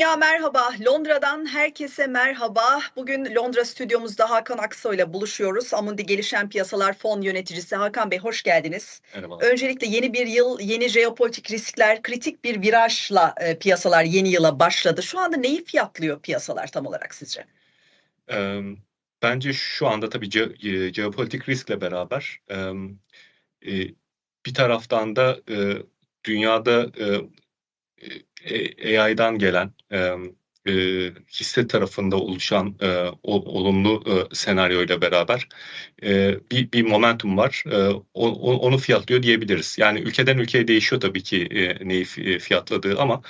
Ya merhaba, Londra'dan herkese merhaba. Bugün Londra stüdyomuzda Hakan Aksoy ile buluşuyoruz. Amundi Gelişen Piyasalar Fon Yöneticisi Hakan Bey hoş geldiniz. Merhaba. Öncelikle yeni bir yıl, yeni jeopolitik riskler, kritik bir virajla e, piyasalar yeni yıla başladı. Şu anda neyi fiyatlıyor piyasalar tam olarak sizce? Ee, bence şu anda tabii ce- e, jeopolitik riskle beraber e, e, bir taraftan da e, dünyada e, e, AI'dan gelen e, e, hisse tarafında oluşan e, o, olumlu e, senaryoyla beraber e, bir, bir momentum var. E, o, onu fiyatlıyor diyebiliriz. Yani ülkeden ülkeye değişiyor tabii ki e, neyi fi- fiyatladığı ama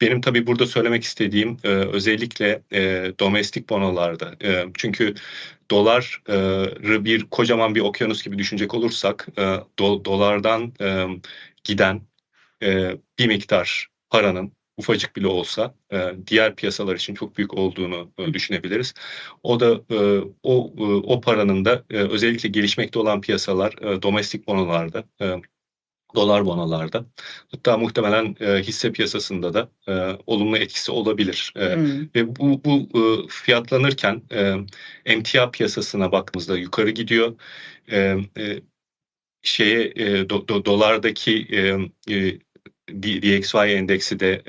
benim tabii burada söylemek istediğim e, özellikle e, domestik bonolarda. E, çünkü doları bir kocaman bir okyanus gibi düşünecek olursak e, do- dolardan e, giden e, bir miktar paranın ufacık bile olsa e, diğer piyasalar için çok büyük olduğunu e, düşünebiliriz. O da e, o o paranın da özellikle gelişmekte olan piyasalar domestik bonolarda dolar bonolarda hatta muhtemelen e, hisse piyasasında da e, olumlu etkisi olabilir. E, Hmm. ve bu, bu e, fiyatlanırken e, emtia piyasasına baktığımızda yukarı gidiyor. E, e, şeye e, do- do- dolardaki e, e, DXY endeksi de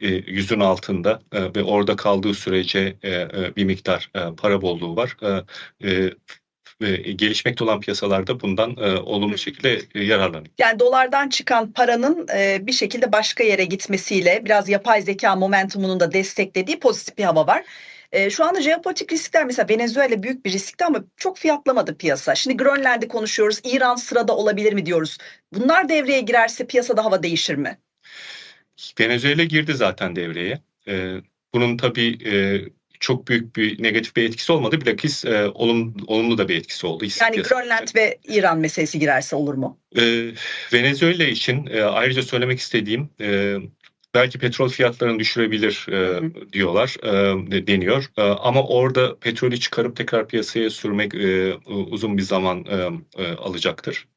e, yüzün altında e, ve orada kaldığı sürece e, bir miktar para bolluğu var. Ve gelişmekte olan piyasalarda bundan e, olumlu şekilde e, yararlanıyor. Yani dolardan çıkan paranın e, bir şekilde başka yere gitmesiyle biraz yapay zeka momentumunun da desteklediği pozitif bir hava var. E, şu anda jeopolitik riskler mesela Venezuela büyük bir riskti ama çok fiyatlamadı piyasa. Şimdi Grönland'i konuşuyoruz. İran sırada olabilir mi diyoruz. Bunlar devreye girerse piyasada hava değişir mi? Venezuela girdi zaten devreye. E, bunun tabii e, çok büyük bir negatif bir etkisi olmadı. Bilakis e, olum, olumlu da bir etkisi oldu. hisse Yani piyasasına. Grönland ve İran meselesi girerse olur mu? Ee, Venezuela için e, ayrıca söylemek istediğim e, belki petrol fiyatlarını düşürebilir e, Hı diyorlar e, de- deniyor E, ama orada petrolü çıkarıp tekrar piyasaya sürmek e, uzun bir zaman e, e, alacaktır.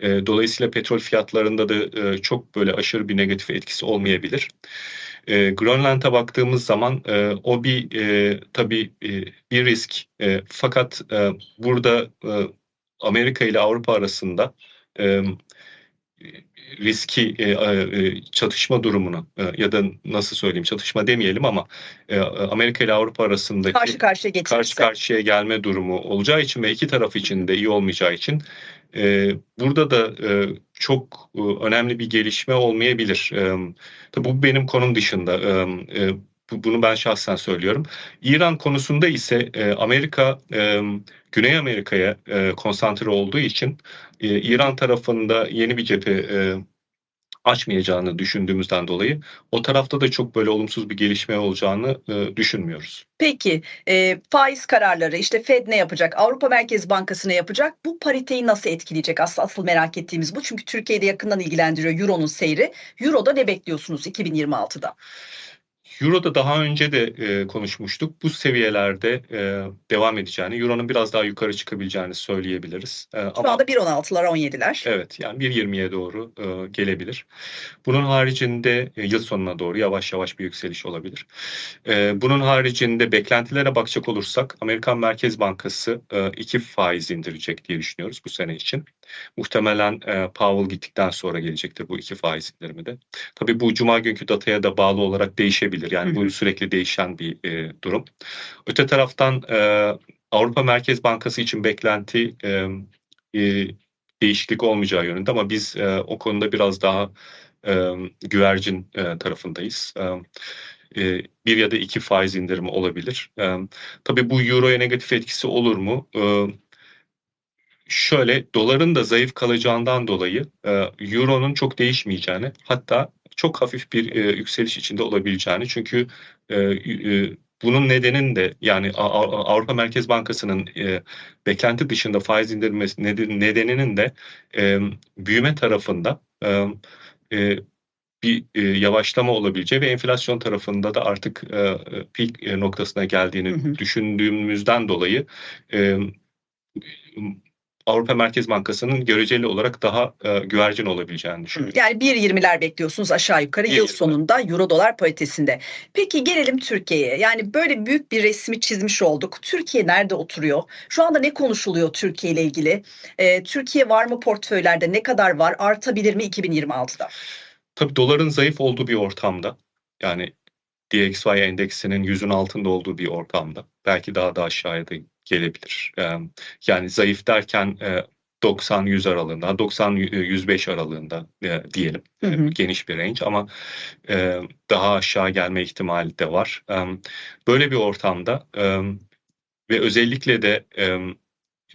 E, dolayısıyla petrol fiyatlarında da e, çok böyle aşırı bir negatif etkisi olmayabilir. E, Grönland'a baktığımız zaman e, o bir e, tabii e, bir risk. E, fakat e, burada e, Amerika ile Avrupa arasında e, riski e, e, çatışma durumunu e, ya da nasıl söyleyeyim çatışma demeyelim ama e, Amerika ile Avrupa arasındaki Karşı karşıya karşı karşıya gelme durumu olacağı için ve iki taraf için de iyi olmayacağı için e, burada da e, çok e, önemli bir gelişme olmayabilir. E, bu benim konum dışında. E, e, bu- bunu ben şahsen söylüyorum. İran konusunda ise e, Amerika e, Güney Amerika'ya e, konsantre olduğu için İran tarafında yeni bir cephe açmayacağını düşündüğümüzden dolayı o tarafta da çok böyle olumsuz bir gelişme olacağını e, düşünmüyoruz. Peki e, faiz kararları işte Fed ne yapacak? Avrupa Merkez Bankası ne yapacak? Bu pariteyi nasıl etkileyecek? Asıl, asıl merak ettiğimiz bu. Çünkü Türkiye'de yakından ilgilendiriyor Euro'nun seyri. Euro'da ne bekliyorsunuz 2026'da? Euro'da daha önce de e, konuşmuştuk. Bu seviyelerde e, devam edeceğini, Euro'nun biraz daha yukarı çıkabileceğini söyleyebiliriz. E, Şu ama anda 1.16'lar 17'ler. evet yani 1.20'ye doğru e, gelebilir. Bunun haricinde e, yıl sonuna doğru yavaş yavaş bir yükseliş olabilir. E, bunun haricinde beklentilere bakacak olursak Amerikan Merkez Bankası e, iki faiz indirecek diye düşünüyoruz bu sene için. Muhtemelen e, Powell gittikten sonra gelecektir bu iki faiz indirimi de. Tabii bu cuma günkü dataya da bağlı olarak değişebilir. Yani bu sürekli değişen bir e, durum. Öte taraftan e, Avrupa Merkez Bankası için beklenti e, e, değişiklik olmayacağı yönünde ama biz e, o konuda biraz daha e, güvercin e, tarafındayız. E, e, bir ya da iki faiz indirimi olabilir. E, tabii bu Euro'ya negatif etkisi olur mu? E, şöyle doların da zayıf kalacağından dolayı e, Euro'nun çok değişmeyeceğini hatta çok hafif bir e, yükseliş içinde olabileceğini çünkü e, e, bunun nedeninin de yani Avrupa Merkez Bankası'nın e, beklenti dışında faiz indirmesi neden- nedeninin de e, büyüme tarafında e, e, bir e, yavaşlama olabileceği ve enflasyon tarafında da artık e, e, peak e, noktasına geldiğini Hı hı. düşündüğümüzden dolayı e, Avrupa Merkez Bankası'nın göreceli olarak daha e, güvercin olabileceğini düşünüyorum. Yani 1.20'ler bekliyorsunuz aşağı yukarı yıl 1.20. sonunda euro dolar paritesinde. Peki gelelim Türkiye'ye. Yani böyle büyük bir resmi çizmiş olduk. Türkiye nerede oturuyor? Şu anda ne konuşuluyor Türkiye ile ilgili? Ee, Türkiye var mı portföylerde? Ne kadar var? Artabilir mi 2026'da? Tabii doların zayıf olduğu bir ortamda yani DXY endeksinin yüzün altında olduğu bir ortamda belki daha da aşağıya da gelebilir. Ee, Yani zayıf derken e, 90-100 aralığında, 90-105 aralığında e, diyelim. Hı hı. E, Geniş bir range ama e, daha aşağı gelme ihtimali de var. E, Böyle bir ortamda e, ve özellikle de e,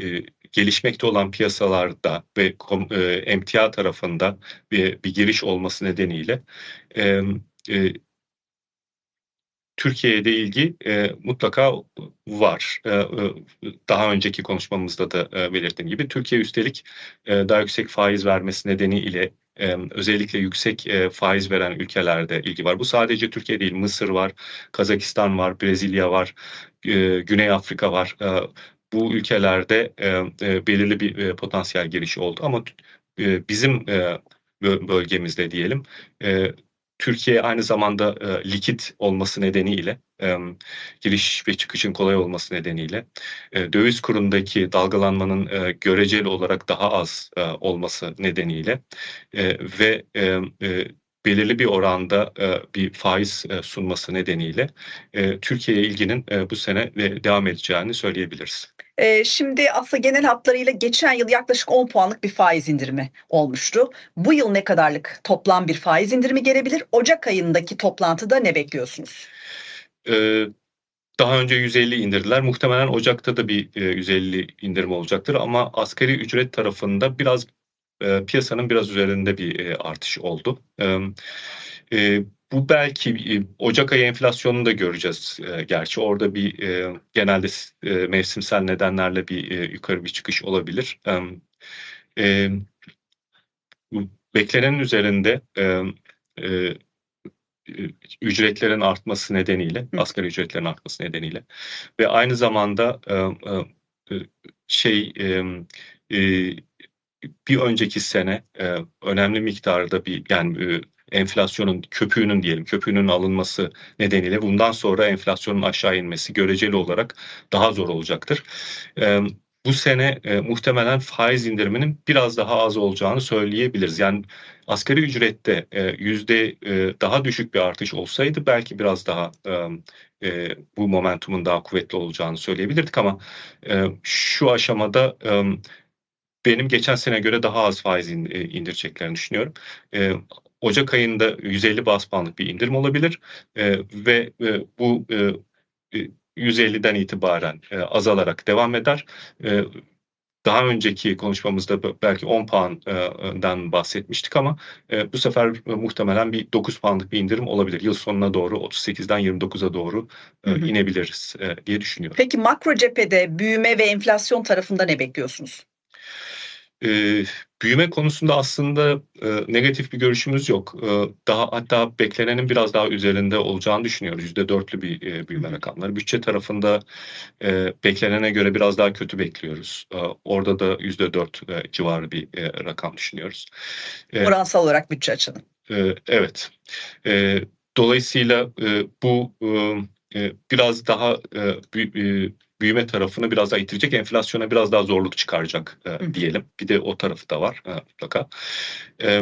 e, gelişmekte olan piyasalarda ve e, emtia tarafında bir, bir giriş olması nedeniyle e, e, Türkiye'de ilgi e, mutlaka var. E, e, daha önceki konuşmamızda da e, belirttiğim gibi Türkiye üstelik e, daha yüksek faiz vermesi nedeniyle e, özellikle yüksek e, faiz veren ülkelerde ilgi var. Bu sadece Türkiye değil, Mısır var, Kazakistan var, Brezilya var, e, Güney Afrika var. E, bu ülkelerde e, e, belirli bir e, potansiyel girişi oldu ama e, bizim e, bö- bölgemizde diyelim e, Türkiye aynı zamanda e, likit olması nedeniyle e, giriş ve çıkışın kolay olması nedeniyle e, döviz kurundaki dalgalanmanın e, göreceli olarak daha az e, olması nedeniyle e, ve e, e, belirli bir oranda e, bir faiz e, sunması nedeniyle e, Türkiye'ye ilginin e, bu sene e, devam edeceğini söyleyebiliriz. Şimdi aslında genel hatlarıyla geçen yıl yaklaşık 10 puanlık bir faiz indirimi olmuştu. Bu yıl ne kadarlık toplam bir faiz indirimi gelebilir? Ocak ayındaki toplantıda ne bekliyorsunuz? Ee, daha önce 150 indirdiler. Muhtemelen Ocak'ta da bir e, 150 indirim olacaktır ama asgari ücret tarafında biraz e, piyasanın biraz üzerinde bir e, artış oldu. E, e, bu belki e, Ocak ayı enflasyonunu da göreceğiz e, gerçi. Orada bir e, genelde e, mevsimsel nedenlerle bir e, yukarı bir çıkış olabilir. E, e, beklenenin üzerinde e, e, ücretlerin artması nedeniyle, Hı. asgari ücretlerin artması nedeniyle ve aynı zamanda e, e, şey e, e, bir önceki sene e, önemli miktarda bir yani e, enflasyonun köpüğünün diyelim köpüğünün alınması nedeniyle bundan sonra enflasyonun aşağı inmesi göreceli olarak daha zor olacaktır. E, bu sene e, muhtemelen faiz indiriminin biraz daha az olacağını söyleyebiliriz. Yani asgari ücrette e, yüzde e, daha düşük bir artış olsaydı belki biraz daha e, e, bu momentumun daha kuvvetli olacağını söyleyebilirdik ama e, şu aşamada e, benim geçen sene göre daha az faiz e, indireceklerini düşünüyorum. E, Ocak ayında 150 bas puanlık bir indirim olabilir E, ve e, bu e, e, 150'den itibaren e, azalarak devam eder. E, daha önceki konuşmamızda belki 10 puandan bahsetmiştik ama e, bu sefer e, muhtemelen bir 9 puanlık bir indirim olabilir. Yıl sonuna doğru 38'den 29'a doğru e, Hı hı. inebiliriz e, diye düşünüyorum. Peki makro cephede büyüme ve enflasyon tarafında ne bekliyorsunuz? Ee, büyüme konusunda aslında e, negatif bir görüşümüz yok. E, daha hatta beklenenin biraz daha üzerinde olacağını düşünüyoruz. Yüzde dörtlü bir e, büyüme rakamları. Bütçe tarafında e, beklenene göre biraz daha kötü bekliyoruz. E, orada da yüzde dört e, civarı bir e, rakam düşünüyoruz. E, Oransal olarak bütçe açının. e, evet. E, dolayısıyla e, bu e, e, biraz daha e, büy- e, büyüme tarafını biraz daha itirecek, enflasyona biraz daha zorluk çıkaracak e, Hı. diyelim. Bir de o tarafı da var e, mutlaka. E,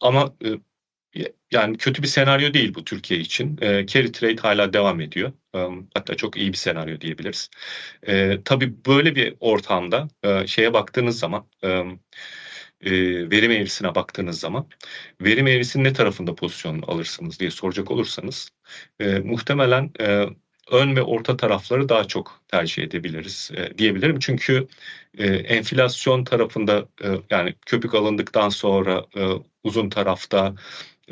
ama e, yani kötü bir senaryo değil bu Türkiye için. E, carry trade hala devam ediyor. E, hatta çok iyi bir senaryo diyebiliriz. E, tabii böyle bir ortamda e, şeye baktığınız zaman e, e, verim eğrisine baktığınız zaman verim eğrisinin ne tarafında pozisyon alırsınız diye soracak olursanız e, muhtemelen e, ön ve orta tarafları daha çok tercih edebiliriz e, diyebilirim. Çünkü e, enflasyon tarafında e, yani köpük alındıktan sonra e, uzun tarafta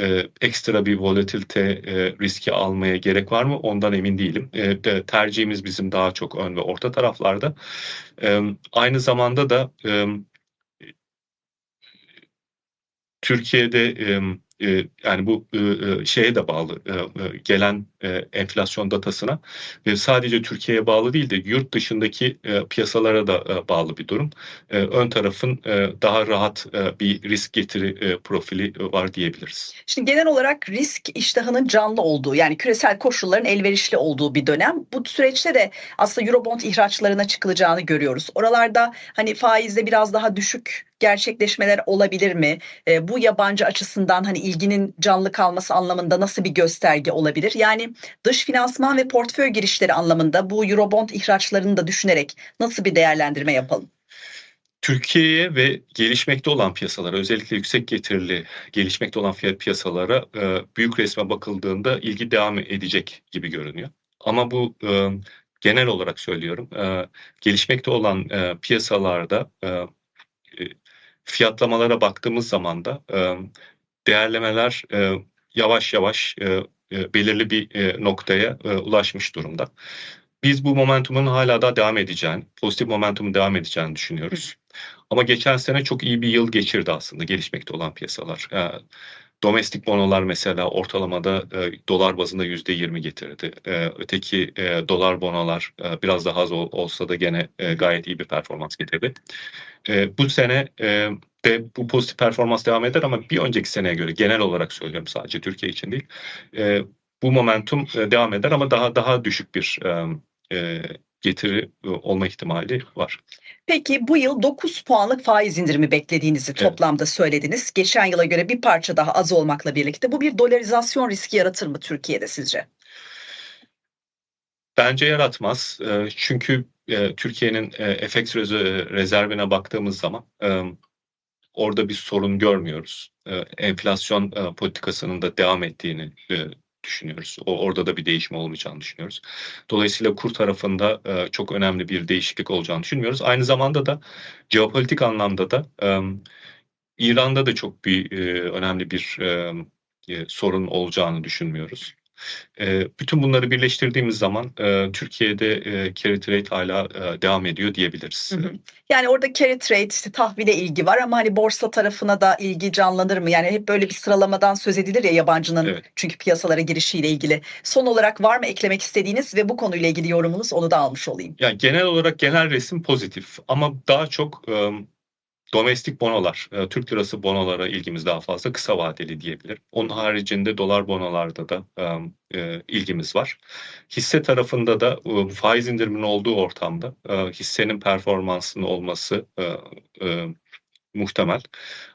e, ekstra bir volatilite e, riski almaya gerek var mı? Ondan emin değilim. E, de, tercihimiz bizim daha çok ön ve orta taraflarda. E, aynı zamanda da e, Türkiye'de yani bu şeye de bağlı gelen e, enflasyon datasına ve sadece Türkiye'ye bağlı değil de yurt dışındaki e, piyasalara da e, bağlı bir durum. E, ön tarafın e, daha rahat e, bir risk getiri e, profili var diyebiliriz. Şimdi genel olarak risk iştahının canlı olduğu yani küresel koşulların elverişli olduğu bir dönem. Bu süreçte de aslında Eurobond ihraçlarına çıkılacağını görüyoruz. Oralarda hani faizde biraz daha düşük gerçekleşmeler olabilir mi? E, bu yabancı açısından hani ilginin canlı kalması anlamında nasıl bir gösterge olabilir? Yani dış finansman ve portföy girişleri anlamında bu Eurobond ihraçlarını da düşünerek nasıl bir değerlendirme yapalım? Türkiye'ye ve gelişmekte olan piyasalara özellikle yüksek getirili gelişmekte olan fiyat piyasalara e, büyük resme bakıldığında ilgi devam edecek gibi görünüyor. Ama bu e, genel olarak söylüyorum e, gelişmekte olan piyasalarda fiyatlamalara baktığımız zaman da değerlemeler yavaş yavaş e, belirli bir e, noktaya e, ulaşmış durumda. Biz bu momentumun hala da devam edeceğini, pozitif momentumun devam edeceğini düşünüyoruz. Ama geçen sene çok iyi bir yıl geçirdi aslında gelişmekte olan piyasalar. E, domestik bonolar mesela ortalamada e, dolar bazında yüzde yirmi getirdi. E, öteki e, dolar bonolar e, biraz daha az ol, olsa da gene e, gayet iyi bir performans getirdi. E, bu sene e, de bu pozitif performans devam eder ama bir önceki seneye göre genel olarak söylüyorum sadece Türkiye için değil. E, bu momentum e, devam eder ama daha daha düşük bir e, e, getiri e, olma ihtimali var. Peki bu yıl 9 puanlık faiz indirimi beklediğinizi evet. toplamda söylediniz. Geçen yıla göre bir parça daha az olmakla birlikte bu bir dolarizasyon riski yaratır mı Türkiye'de sizce? Bence yaratmaz. E, çünkü e, Türkiye'nin FX rezervine baktığımız zaman orada bir sorun görmüyoruz. Enflasyon politikasının da devam ettiğini düşünüyoruz. O, orada da bir değişim olmayacağını düşünüyoruz. Dolayısıyla kur tarafında e, çok önemli bir değişiklik olacağını düşünmüyoruz. Aynı zamanda da jeopolitik anlamda da e, İran'da da çok bir e, önemli bir e, sorun olacağını düşünmüyoruz. E, bütün bunları birleştirdiğimiz zaman e, Türkiye'de e, carry trade hala e, devam ediyor diyebiliriz. Hı hı. Yani orada carry trade işte tahvile ilgi var ama hani borsa tarafına da ilgi canlanır mı? Yani hep böyle bir sıralamadan söz edilir ya yabancının evet. çünkü piyasalara girişiyle ilgili. Son olarak var mı eklemek istediğiniz ve bu konuyla ilgili yorumunuz onu da almış olayım. Yani genel olarak genel resim pozitif ama daha çok e, Domestik bonolar, e, Türk lirası bonolara ilgimiz daha fazla kısa vadeli diyebilir. Onun haricinde dolar bonolarda da e, e, ilgimiz var. Hisse tarafında da faiz indiriminin olduğu ortamda hissenin performansının olması muhtemel.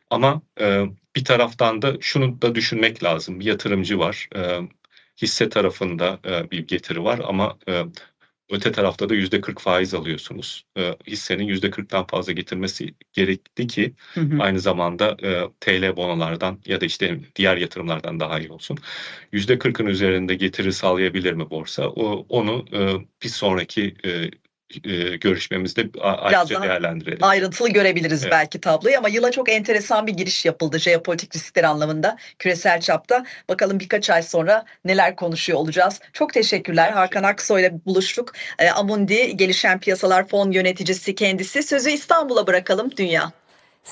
Ama bir taraftan da şunu da düşünmek lazım. Bir yatırımcı var. Hisse tarafında bir getiri var ama Öte tarafta da yüzde 40 faiz alıyorsunuz. E, hissenin yüzde 40'tan fazla getirmesi gerekti ki hı hı. aynı zamanda e, TL bonolardan ya da işte diğer yatırımlardan daha iyi olsun. Yüzde 40'ın üzerinde getiri sağlayabilir mi borsa? O, onu e, bir sonraki e, e, görüşmemizde ayrıca değerlendirelim. Ayrıntılı görebiliriz evet. belki tabloyu ama yıla çok enteresan bir giriş yapıldı jeopolitik riskler anlamında küresel çapta. Bakalım birkaç ay sonra neler konuşuyor olacağız. Çok teşekkürler. Hakan Aksoy ile buluştuk. E, Amundi Gelişen Piyasalar Fon Yöneticisi kendisi. Sözü İstanbul'a bırakalım dünya.